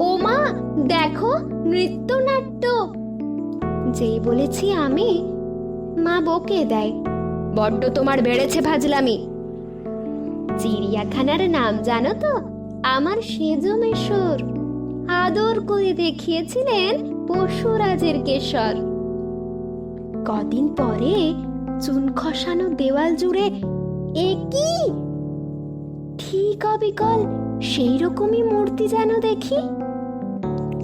ও মা দেখো নৃত্যনাট্য। যেই বলেছি আমি, মা বকে দেয়। বড্ড তোমার বেড়েছে ভাজলামি। চিড়িয়াখানার নাম জানো তো? আমার সেজমেশ্বর আদর করে দেখিয়েছিলেন পশুরাজের কেশর। কদিন পরে চুন খসানো দেওয়াল জুড়ে একই ঠিক অবিকল সেই রকমই মূর্তি যেন দেখি।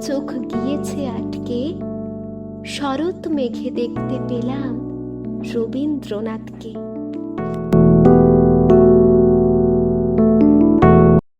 চোখ গিয়েছে আটকে। শরৎ মেঘে দেখতে পেলাম রবীন্দ্রনাথকে।